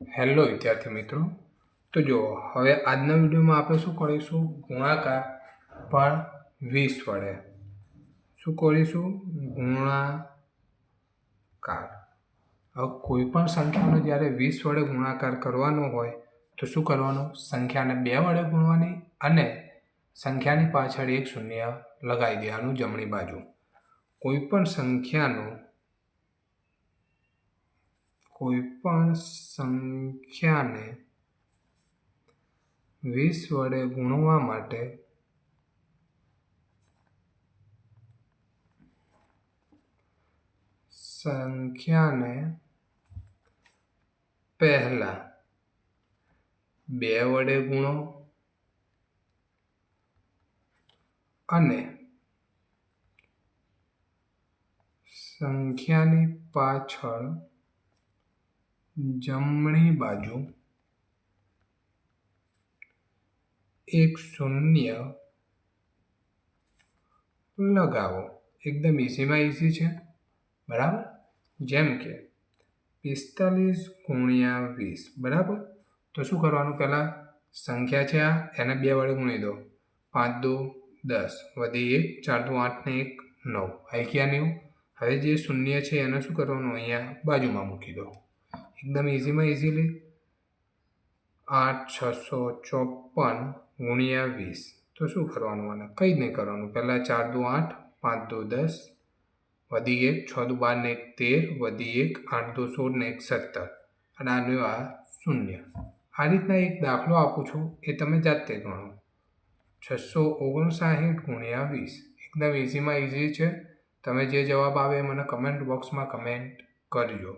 Hello વિદ્યાર્થી મિત્રો. તો જો હવે આજના વિડીયોમાં આપણે શું કરીશું? ગુણાકાર પણ વીસ વડે. શું કરીશું? ગુણાકાર. હવે કોઈ પણ સંખ્યાનો જ્યારે વીસ વડે ગુણાકાર કરવાનો હોય, તો શું કરવાનું? સંખ્યાને બે વડે ગુણવાની અને સંખ્યાની પાછળ એક શૂન્ય લગાવી દેવાનું જમણી બાજુ. કોઈ પણ સંખ્યાનો કોઈ પણ સંખ્યાને વીસ વડે ગુણવા માટે સંખ્યાને પહેલા બે વડે ગુણો અને સંખ્યાની પાછળ જમણી બાજુ એક શૂન્ય લગાવો. એકદમ ઈસીમાં ઈસી છે. બરાબર? જેમ કે પિસ્તાલીસ ગુણ્યા વીસ. બરાબર? તો શું કરવાનું પહેલાં? સંખ્યા છે આ. એને બે વડે ગુણી દો. પાંચ દો દસ. વધી એક. ચાર દો આઠ ને એક નવ. આવી ગયા નેવું. હવે જે શૂન્ય છે એને શું કરવાનું? અહીંયા બાજુમાં મૂકી દો. એકદમ ઇઝીમાં ઇઝીલી આઠ છસો ચોપન ગુણ્યા વીસ તો શું કરવાનું આને કંઈ જ નહીં કરવાનું પહેલાં ચાર દો આઠ પાંચ દો દસ વધી એક છ દો બાર ને એક તેર વધી એક આઠ દો સોળ ને એક સત્તર અને આનું આ શૂન્ય આ રીતના એક દાખલો આપું છું એ તમે જાતે ગણો છસો ઓગણસાઠ ગુણ્યા વીસ એકદમ ઇઝીમાં ઇઝી છે તમે જે જવાબ આવે એ મને કમેન્ટ બોક્સમાં કમેન્ટ કરજો